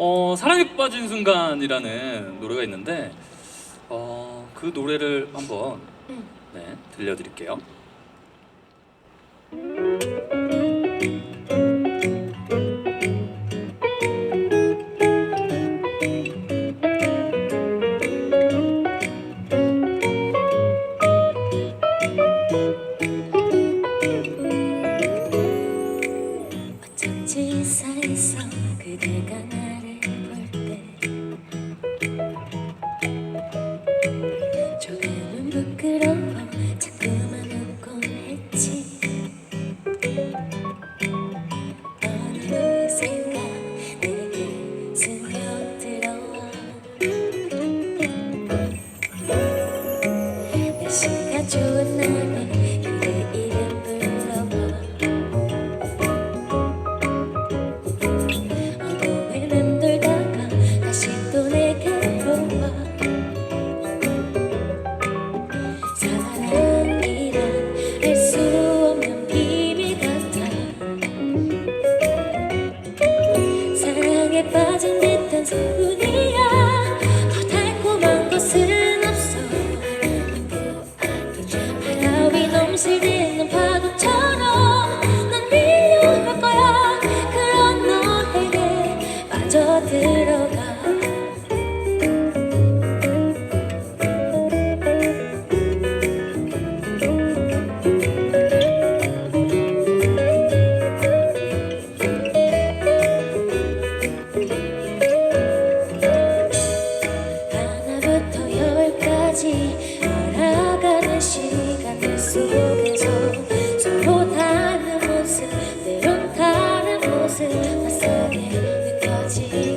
어, 사랑에 빠진 순간이라는 노래가 있는데 어, 그 노래를 한번 네, 들려드릴게요. 좋은 날에 그대 이름 불러봐. 어둠을 맴돌다가 다시 또 내게로 와 사랑이란 알 수 없는 비밀 같아. 사랑에 빠진 듯한 소리 느껴지곤 하지